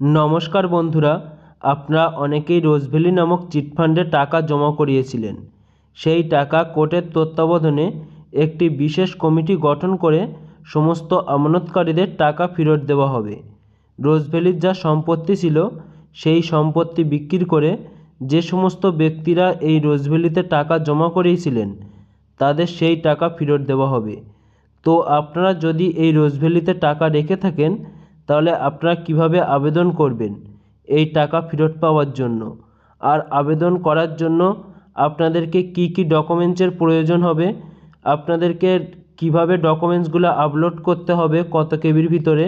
নমস্কার বন্ধুরা, আপনারা অনেকেই রোজভ্যালি নামক চিটফান্ডে টাকা জমা করিয়েছিলেন। সেই টাকা কোর্টের তত্ত্বাবধানে একটি বিশেষ কমিটি গঠন করে সমস্ত আমানতকারীদের টাকা ফেরত দেওয়া হবে। রোজভ্যালির যা সম্পত্তি ছিল, সেই সম্পত্তি বিক্রি করে যে সমস্ত ব্যক্তিরা এই রোজভ্যালিতে টাকা জমা করিয়েছিলেন, তাদের সেই টাকা ফেরত দেওয়া হবে। তো আপনারা যদি এই রোজভ্যালিতে টাকা রেখে থাকেন তাহলে আপনারা কীভাবে আবেদন করবেন? এই টাকা ফেরত পাওয়ার জন্য। আর আবেদন করার জন্য আপনাদেরকে কি কি ডকুমেন্টসের প্রয়োজন হবে? আপনাদেরকে কীভাবে ডকুমেন্টসগুলো আপলোড করতে হবে কত কেবির ভিতরে?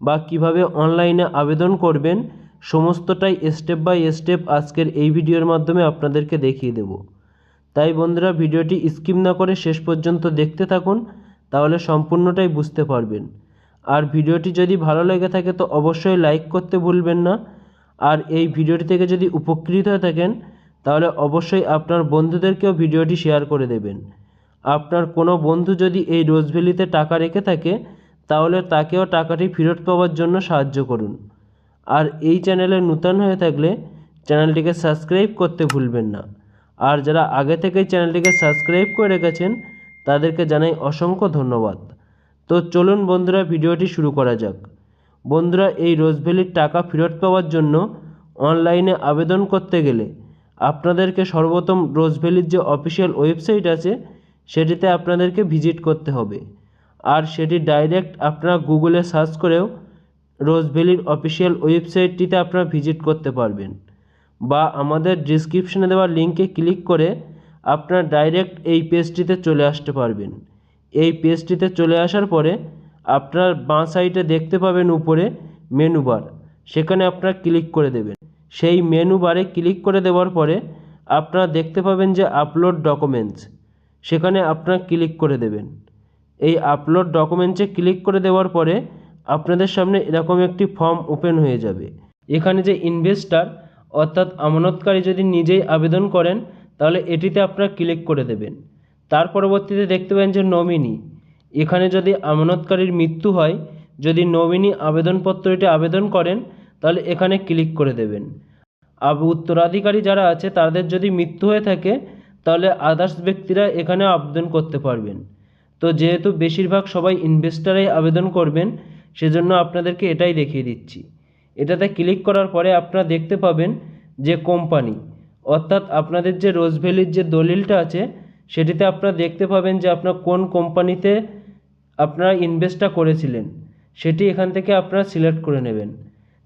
বা কীভাবে অনলাইনে আবেদন করবেন? সমস্তটাই স্টেপ বাই স্টেপ আজকের এই ভিডিওর মাধ্যমে আপনাদেরকে দেখিয়ে দেব। তাই বন্ধুরা, ভিডিওটি স্কিপ না করে শেষ পর্যন্ত দেখতে থাকুন, তাহলে সম্পূর্ণটাই বুঝতে পারবেন। আর ভিডিওটি যদি ভালো লেগে থাকে তো অবশ্যই লাইক করতে ভুলবেন না। আর এই ভিডিওটি থেকে যদি উপকৃত হয়ে থাকেন, তাহলে অবশ্যই আপনার বন্ধুদেরকেও ভিডিওটি শেয়ার করে দেবেন। আপনার কোনো বন্ধু যদি এই রোজভ্যালিতে টাকা রেখে থাকে, তাহলে তাকেও টাকাটি ফেরত পাওয়ার জন্য সাহায্য করুন। আর এই চ্যানেলে নূতন হয়ে থাকলে চ্যানেলটিকে সাবস্ক্রাইব করতে ভুলবেন না। আর যারা আগে থেকেই চ্যানেলটিকে সাবস্ক্রাইব করে রেখেছেন, তাদেরকে জানাই অসংখ্য ধন্যবাদ। তো চলুন বন্ধুরা ভিডিওটি শুরু করা যাক। বন্ধুরা, এই রোজভ্যালির টাকা ফেরত পাওয়ার জন্য অনলাইনে আবেদন করতে গেলে আপনাদেরকে সর্বপ্রথম রোজভ্যালির যে অফিসিয়াল ওয়েবসাইট আছে, সেটিতে আপনাদেরকে ভিজিট করতে হবে। আর সেটি ডাইরেক্ট আপনারা গুগলে সার্চ করেও রোজভ্যালির অফিসিয়াল ওয়েবসাইটটিতে আপনারা ভিজিট করতে পারবেন বা আমাদের ডিসক্রিপশনে দেওয়া লিঙ্কে ক্লিক করে আপনারা ডাইরেক্ট এই পেজটিতে চলে আসতে পারবেন। এই পেজটিতে চলে আসার পরে আপনার বাঁ সাইডে দেখতে পাবেন উপরে মেনু বার। সেখানে আপনারা ক্লিক করে দেবেন। সেই মেনু বারে ক্লিক করে দেওয়ার পরে আপনারা দেখতে পাবেন যে আপলোড ডকুমেন্টস। সেখানে আপনারা ক্লিক করে দেবেন। এই আপলোড ডকুমেন্টসে ক্লিক করে দেওয়ার পরে আপনাদের সামনে এরকম একটি ফর্ম ওপেন হয়ে যাবে। এখানে যে ইনভেস্টার, অর্থাৎ আমানতকারী যদি নিজেই আবেদন করেন, তাহলে এটিতে আপনারা ক্লিক করে দেবেন। তার পরবর্তীতে দেখতে পাবেন যে নমিনি। এখানে যদি আমানতকারীর মৃত্যু হয়, যদি নমিনি আবেদনপত্রটি আবেদন করেন, তাহলে এখানে ক্লিক করে দেবেন। আর উত্তরাধিকারী যারা আছে, তাদের যদি মৃত্যু হয়ে থাকে, তাহলে আদার্স ব্যক্তিরা এখানে আবেদন করতে পারবেন। তো যেহেতু বেশিরভাগ সবাই ইনভেস্টারাই আবেদন করবেন, সেজন্য আপনাদেরকে এটাই দেখিয়ে দিচ্ছি। এটাতে ক্লিক করার পরে আপনারা দেখতে পাবেন যে কোম্পানি অর্থাৎ আপনাদের যে রোজভ্যালির যে দলিলটা আছে সেটিতে আপনারা দেখতে পাবেন যে আপনার কোন কোম্পানিতে আপনারা ইনভেস্টটা করেছিলেন, সেটি এখান থেকে আপনারা সিলেক্ট করে নেবেন।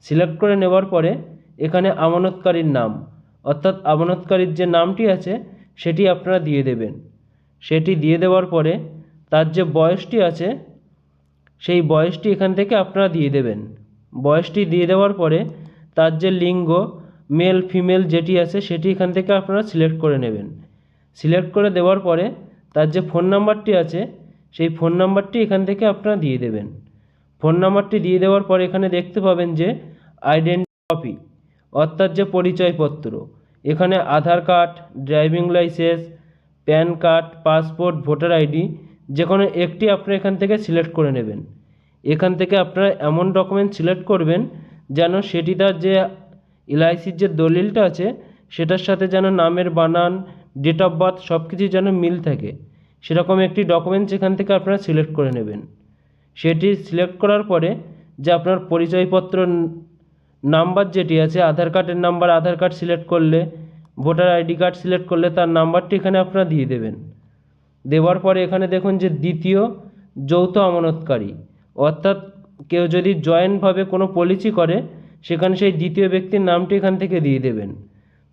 সিলেক্ট করে নেওয়ার পরে এখানে আমানতকারীর নাম, অর্থাৎ আমানতকারীর যে নামটি আছে, সেটি আপনারা দিয়ে দেবেন। সেটি দিয়ে দেওয়ার পরে তার যে বয়সটি আছে, সেই বয়সটি এখান থেকে আপনারা দিয়ে দেবেন। বয়সটি দিয়ে দেওয়ার পরে তার যে লিঙ্গ মেল ফিমেল যেটি আছে, সেটি এখান থেকে আপনারা সিলেক্ট করে নেবেন। সিলেক্ট করে দেওয়ার পরে তার যে ফোন নাম্বারটি আছে, সেই ফোন নাম্বারটি এখান থেকে আপনারা দিয়ে দেবেন। ফোন নাম্বারটি দিয়ে দেওয়ার পরে এখানে দেখতে পাবেন যে আইডেন্টি কপি অর্থাৎ যে পরিচয়পত্র। এখানে Aadhaar card driving licence PAN card passport voter ID যে কোনো একটি আপনারা এখান থেকে সিলেক্ট করে নেবেন। এখান থেকে আপনারা এমন ডকুমেন্ট সিলেক্ট করবেন যেন সেটি তার যে এলআইসির যে দলিলটা আছে, সেটার সাথে যেন নামের বানান ডেট অফ বার্থ সব কিছু যেন মিল থাকে। সেরকম একটি ডকুমেন্টস এখান থেকে আপনারা সিলেক্ট করে নেবেন। সেটি সিলেক্ট করার পরে যে আপনার পরিচয়পত্র নাম্বার যেটি আছে, আধার কার্ডের নাম্বার আধার কার্ড সিলেক্ট করলে ভোটার আইডি কার্ড সিলেক্ট করলে তার নাম্বারটি এখানে আপনারা দিয়ে দেবেন। দেওয়ার পরে এখানে দেখুন যে দ্বিতীয় যৌথ আমানতকারী। অর্থাৎ কেউ যদি জয়েন্টভাবে কোনো পলিসি করে, সেখানে সেই দ্বিতীয় ব্যক্তির নামটি এখান থেকে দিয়ে দেবেন।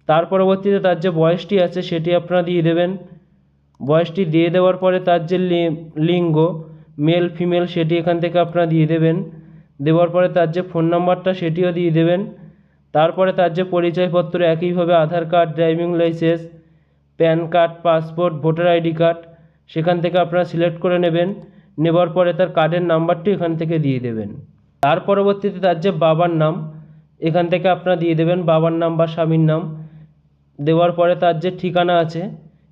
তার পরবর্তীতে তার যে বয়সটি আছে সেটি আপনারা দিয়ে দেবেন। বয়সটি দিয়ে দেওয়ার পরে তার যে লিঙ্গ মেল ফিমেল সেটি এখান থেকে আপনারা দিয়ে দেবেন। দেওয়ার পরে তার যে ফোন নাম্বারটা সেটিও দিয়ে দেবেন। তারপরে তার যে পরিচয়পত্র একইভাবে Aadhaar card driving licence PAN card passport voter ID card সেখান থেকে আপনারা সিলেক্ট করে নেবেন। নেবার পরে তার কার্ডের নাম্বারটি এখান থেকে দিয়ে দেবেন। তার পরবর্তীতে তার যে বাবার নাম, এখান থেকে আপনারা দিয়ে দেবেন। বাবার নাম বা স্বামীর নাম। দেওয়ার পরে তার যে ঠিকানা আছে,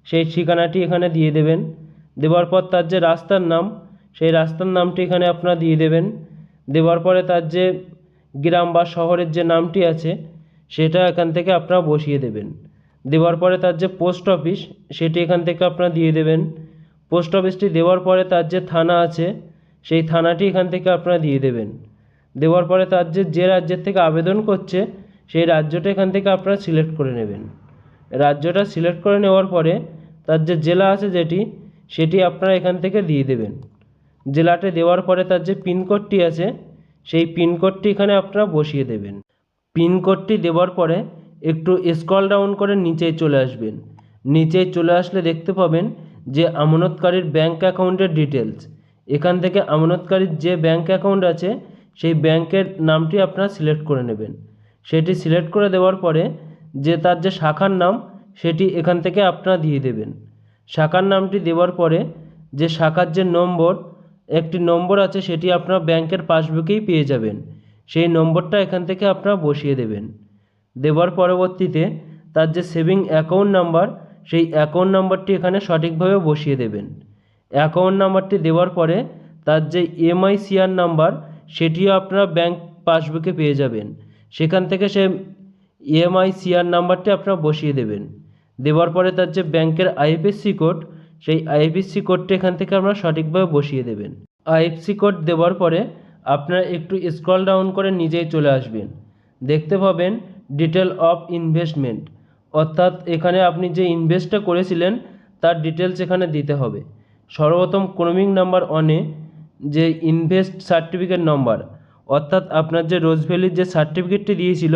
সেই ঠিকানাটি এখানে দিয়ে দেবেন। দেওয়ার পর তার যে রাস্তার নাম, সেই রাস্তার নামটি এখানে আপনারা দিয়ে দেবেন। দেওয়ার পরে তার যে গ্রাম বা শহরের যে নামটি আছে, সেটা এখান থেকে আপনারা বসিয়ে দেবেন। দেওয়ার পরে তার যে পোস্ট অফিস, সেটি এখান থেকে আপনারা দিয়ে দেবেন। পোস্ট অফিসটি দেওয়ার পরে তার যে থানা আছে, সেই থানাটি এখান থেকে আপনারা দিয়ে দেবেন। দেওয়ার পরে তার যে যে রাজ্যের থেকে আবেদন করছে, সেই রাজ্যটা এখান থেকে আপনারা সিলেক্ট করে নেবেন। রাজ্যটা সিলেক্ট করে নেওয়ার পরে তার যে জেলা আছে যেটি, সেটি আপনারা এখান থেকে দিয়ে দেবেন। জেলাতে দেওয়ার পরে তার যে পিনকোডটি আছে, সেই পিনকোডটি এখানে আপনারা বসিয়ে দেবেন। পিনকোডটি দেওয়ার পরে একটু স্ক্রল ডাউন করে নিচে চলে আসবেন। নিচে চলে আসলে দেখতে পাবেন যে আমানতকারীর ব্যাঙ্ক অ্যাকাউন্টের ডিটেলস এখান থেকে আমানতকারীর যে ব্যাঙ্ক অ্যাকাউন্ট আছে, সেই ব্যাংকের নামটি আপনারা সিলেক্ট করে নেবেন। সেটি সিলেক্ট করে দেওয়ার পরে যে তার যে শাখার নাম, সেটি এখান থেকে আপনারা দিয়ে দেবেন। শাখার নামটি দেওয়ার পরে যে শাখার যে নম্বর, একটি নম্বর আছে, সেটি আপনার ব্যাংকের পাসবুকেই পেয়ে যাবেন। সেই নম্বরটা এখান থেকে আপনারা বসিয়ে দেবেন। দেওয়ার পরবর্তীতে তার যে সেভিং অ্যাকাউন্ট নাম্বার, সেই অ্যাকাউন্ট নাম্বারটি এখানে সঠিকভাবে বসিয়ে দেবেন। অ্যাকাউন্ট নাম্বারটি দেওয়ার পরে তার যে এমআইসিআর নাম্বার, সেটিও আপনারা ব্যাংক পাসবুকে পেয়ে যাবেন। সেখান থেকে সে ইএমআইসিআর নাম্বারটি আপনারা বসিয়ে দেবেন। দেওয়ার পরে তার যে ব্যাংকের আইএফএসসি কোড সেই আইএফএসসি কোডটি এখান থেকে আপনারা সঠিকভাবে বসিয়ে দেবেন। আইএফসি কোড দেওয়ার পরে আপনারা একটু স্ক্রল ডাউন করে নিজেই চলে আসবেন। দেখতে পাবেন ডিটেল অফ ইনভেস্টমেন্ট অর্থাৎ এখানে আপনি যে ইনভেস্টটা করেছিলেন, তার ডিটেলস এখানে দিতে হবে। সর্বপ্রথম ক্রমিক নাম্বার অনে যে ইনভেস্ট সার্টিফিকেট নম্বর অর্থাৎ আপনার যে রোজ ভ্যালির যে সার্টিফিকেটটি দিয়েছিল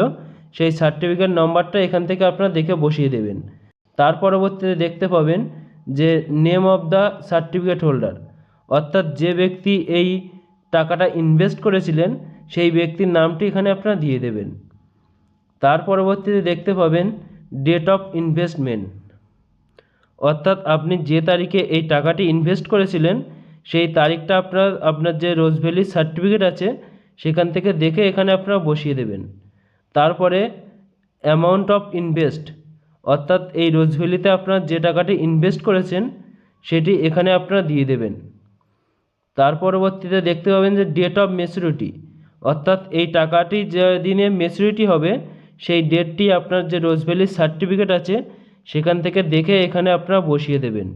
সেই সার্টিফিকেট নম্বরটা এখান থেকে আপনারা দেখে বসিয়ে দেবেন। তার পরবর্তীতে দেখতে পাবেন যে name of the certificate holder অর্থাৎ যে ব্যক্তি এই টাকাটা ইনভেস্ট করেছিলেন, সেই ব্যক্তির নামটি এখানে আপনারা দিয়ে দেবেন। তার পরবর্তীতে দেখতে পাবেন ডেট অফ ইনভেস্টমেন্ট অর্থাৎ আপনি যে তারিখে এই টাকাটি ইনভেস্ট করেছিলেন, সেই তারিখটা আপনার আপনার যে রোজ ভ্যালির সার্টিফিকেট আছে, সেখান থেকে দেখে এখানে আপনারা বসিয়ে দেবেন। তারপরে অ্যামাউন্ট অফ ইনভেস্ট অর্থাৎ এই রোজ ভ্যালিতে আপনার যে টাকাটি ইনভেস্ট করেছেন, সেটি এখানে আপনারা দিয়ে দেবেন। তার পরবর্তীতে দেখতে পাবেন যে ডেট অফ মেচুরিটি অর্থাৎ এই টাকাটি যে দিনে মেচুরিটি হবে, সেই ডেটটি আপনার যে রোজ ভ্যালির সার্টিফিকেট আছে, সেখান থেকে দেখে এখানে আপনারা বসিয়ে দেবেন।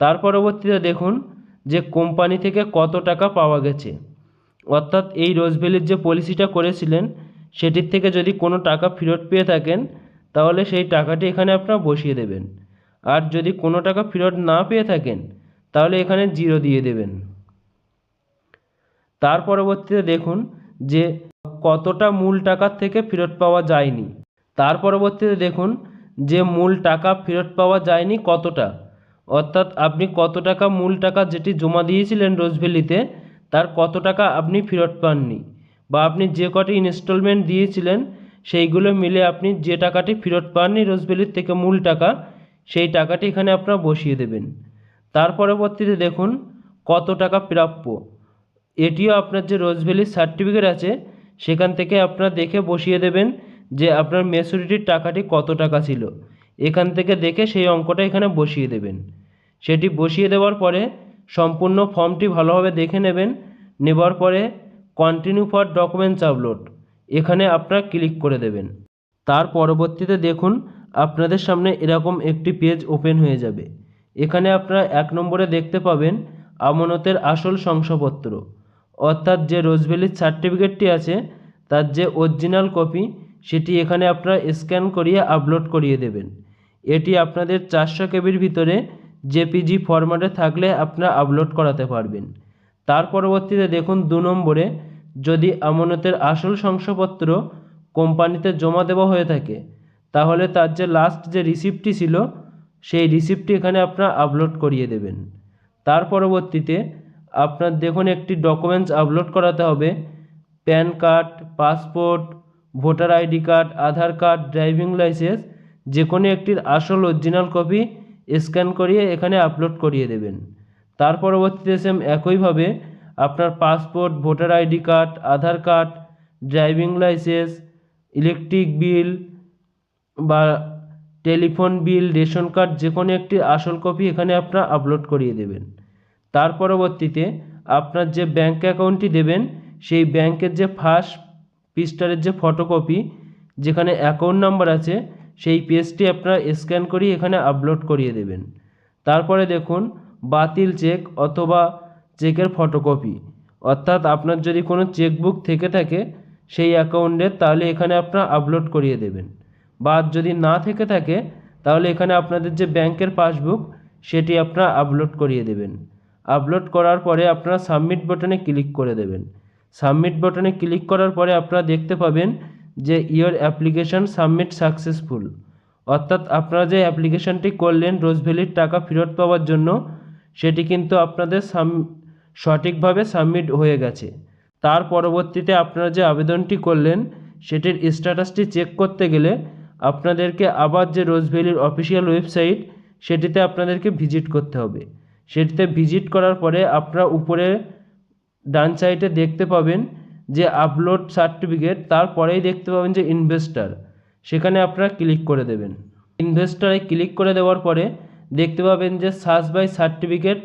তার পরবর্তীতে দেখুন যে কোম্পানি থেকে কত টাকা পাওয়া গেছে। অর্থাৎ এই রোজ ভ্যালির যে পলিসিটা করেছিলেন সেটির থেকে যদি কোনো টাকা ফেরত পেয়ে থাকেন, তাহলে সেই টাকাটি এখানে আপনারা বসিয়ে দেবেন। আর যদি কোনো টাকা ফেরত না পেয়ে থাকেন, তাহলে এখানে জিরো দিয়ে দেবেন। তার পরবর্তীতে দেখুন যে কতটা মূল টাকার থেকে ফেরত পাওয়া যায়নি। তার পরবর্তীতে দেখুন যে মূল টাকা ফেরত পাওয়া যায়নি কতটা। অর্থাৎ আপনি কত টাকা মূল টাকা যেটি জমা দিয়েছিলেন রোজভ্যালিতে, তার কত টাকা আপনি ফেরত পাননি। বা আপনি যে কটি ইনস্টলমেন্ট দিয়েছিলেন, সেইগুলো মিলে আপনি যে টাকাটি ফেরত পাননি রোজভ্যালির থেকে মূল টাকা, সেই টাকাটি এখানে আপনারা বসিয়ে দেবেন। তার পরবর্তীতে দেখুন কত টাকা প্রাপ্য। এটিও আপনার যে রোজ ভ্যালির সার্টিফিকেট আছে, সেখান থেকে আপনারা দেখে বসিয়ে দেবেন যে আপনার মেচুরিটির টাকাটি কত টাকা ছিল। এখান থেকে দেখে সেই অঙ্কটা এখানে বসিয়ে দেবেন। সেটি বসিয়ে দেওয়ার পরে সম্পূর্ণ ফর্মটি ভালোভাবে দেখে নেবেন। নেবার পরে কন্টিনিউ ফর ডকুমেন্টস আপলোড এখানে আপনারা ক্লিক করে দেবেন। তার পরবর্তীতে দেখুন, আপনাদের সামনে এরকম একটি পেজ ওপেন হয়ে যাবে। এখানে আপনারা এক নম্বরে দেখতে পাবেন, আমানতের আসল শংসাপত্র। অর্থাৎ যে রোজভ্যালির সার্টিফিকেটটি আছে, তার যে অরিজিনাল কপি সেটি এখানে আপনারা স্ক্যান করিয়ে আপলোড করিয়ে দেবেন। এটি আপনাদের চারশো কেবির ভিতরে জেপিজি ফরম্যাটে থাকলে আপনারা আপলোড করাতে পারবেন। তার পরবর্তীতে দেখুন, দু নম্বরে যদি আমানতের আসল শংসাপত্র কোম্পানিতে জমা দেওয়া হয়ে থাকে, তাহলে তার যে লাস্ট যে রিসিপ্টটি ছিল, সেই রিসিপ্টটি এখানে আপনারা আপলোড করিয়ে দেবেন। তার পরবর্তীতে আপনার দেখুন একটি ডকুমেন্টস আপলোড করাতে হবে। PAN card, passport, voter ID card, Aadhaar card, driving licence যে কোনো একটির আসল অরিজিনাল কপি স্ক্যান করিয়ে এখানে আপলোড করিয়ে দেবেন। তার পরবর্তীতে সেম একইভাবে আপনার passport, voter ID card, Aadhaar card, driving licence, electric bill বা টেলিফোন বিল, রেশন কার্ড, যে কোনো একটি আসল কপি এখানে আপনারা আপলোড করিয়ে দেবেন। তার পরবর্তীতে আপনার যে ব্যাঙ্ক অ্যাকাউন্টটি দেবেন, সেই ব্যাংকের যে ফার্স্ট পৃষ্ঠারের যে ফটোকপি, যেখানে অ্যাকাউন্ট নাম্বার আছে, সেই পেজটি আপনারা স্ক্যান করিয়ে এখানে আপলোড করিয়ে দেবেন। তারপরে দেখুন, বাতিল চেক অথবা চেকের ফটোকপি অর্থাৎ আপনার যদি কোনো চেকবুক থেকে থাকে, সেই অ্যাকাউন্টের তাহলে এখানে আপনারা আপলোড করিয়ে দেবেন। বা যদি না থেকে থাকে, তাহলে এখানে আপনাদের যে ব্যাংকের পাসবুক সেটি আপনারা আপলোড করিয়ে দেবেন। আপলোড করার পরে আপনারা সাবমিট বাটনে ক্লিক করে দেবেন। সাবমিট বাটনে ক্লিক করার পরে আপনারা দেখতে পাবেন যে ইয়োর অ্যাপ্লিকেশন সাবমিট সাকসেসফুল অর্থাৎ আপনারা যে অ্যাপ্লিকেশনটি করলেন, রোজভ্যালির টাকা ফেরত পাওয়ার জন্য, সেটি কিন্তু আপনাদের সাম সঠিকভাবে সাবমিট হয়ে গেছে। তার পরবর্তীতে আপনারা যে আবেদনটি করলেন, সেটির স্ট্যাটাসটি চেক করতে গেলে আপনাদেরকে আবার যে রোজভ্যালির অফিসিয়াল ওয়েবসাইট, সেটিতে আপনাদেরকে ভিজিট করতে হবে। সেটিতে ভিজিট করার পরে আপনারা উপরে ডান সাইডে দেখতে পাবেন যে আপলোড সার্টিফিকেট, তারপরেই দেখতে পাবেন যে ইনভেস্টার। সেখানে আপনারা ক্লিক করে দেবেন। ইনভেস্টারে ক্লিক করে দেওয়ার পরে দেখতে পাবেন যে search by certificate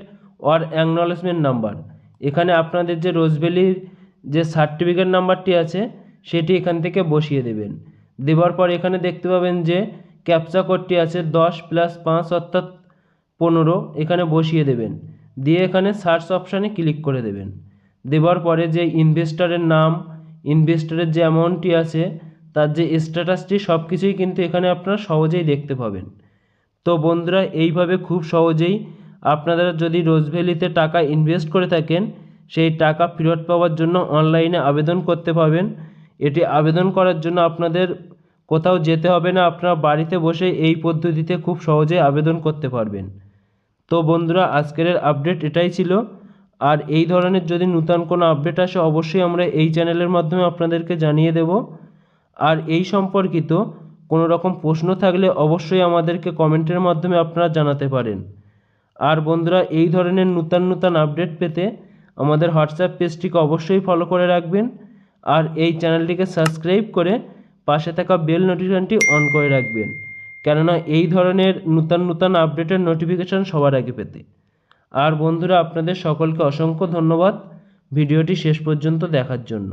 or acknowledgement number এখানে আপনাদের যে রোজভ্যালির যে সার্টিফিকেট নাম্বারটি আছে, সেটি এখান থেকে বসিয়ে দেবেন। দেওয়ার পর এখানে দেখতে পাবেন যে ক্যাপচা কোডটি আছে দশ প্লাস পাঁচ অর্থাৎ পনেরো, এখানে বসিয়ে দেবেন। দিয়ে এখানে সার্চ অপশানে ক্লিক করে দেবেন। দেওয়ার পরে যে ইনভেস্টরের নাম ইনভেস্টরের যে অ্যামাউন্টটি আছে, তার যে স্ট্যাটাসটি সব কিছুই কিন্তু এখানে আপনারা সহজেই দেখতে পাবেন। তো বন্ধুরা, এইভাবে খুব সহজেই আপনারা যদি রোজভ্যালিতে টাকা ইনভেস্ট করে থাকেন, সেই টাকা ফেরত পাওয়ার জন্য অনলাইনে আবেদন করতে পারবেন। এটি আবেদন করার জন্য আপনাদের কোথাও যেতে হবে না, আপনারা বাড়িতে বসে এই পদ্ধতিতে খুব সহজে আবেদন করতে পারবেন। তো বন্ধুরা, আজকের আপডেট এটাই ছিল। আর এই ধরনের যদি নূতন কোনো আপডেট আসে, অবশ্যই আমরা এই চ্যানেলের মাধ্যমে আপনাদেরকে জানিয়ে দেব। আর এই সম্পর্কিত কোনো রকম প্রশ্ন থাকলে অবশ্যই আমাদেরকে কমেন্টের মাধ্যমে আপনারা জানাতে পারেন। আর বন্ধুরা, এই ধরনের নূতন নূতন আপডেট পেতে আমাদের হোয়াটসঅ্যাপ পেজটিকে অবশ্যই ফলো করে রাখবেন আর এই চ্যানেলটিকে সাবস্ক্রাইব করে পাশে থাকা বেল নোটিফিকেশনটি অন করে রাখবেন। কেননা, এই ধরনের নূতন নূতন আপডেটের নোটিফিকেশান সবার আগে পেতে। আর বন্ধুরা, আপনাদের সকলকে অসংখ্য ধন্যবাদ ভিডিওটি শেষ পর্যন্ত দেখার জন্য।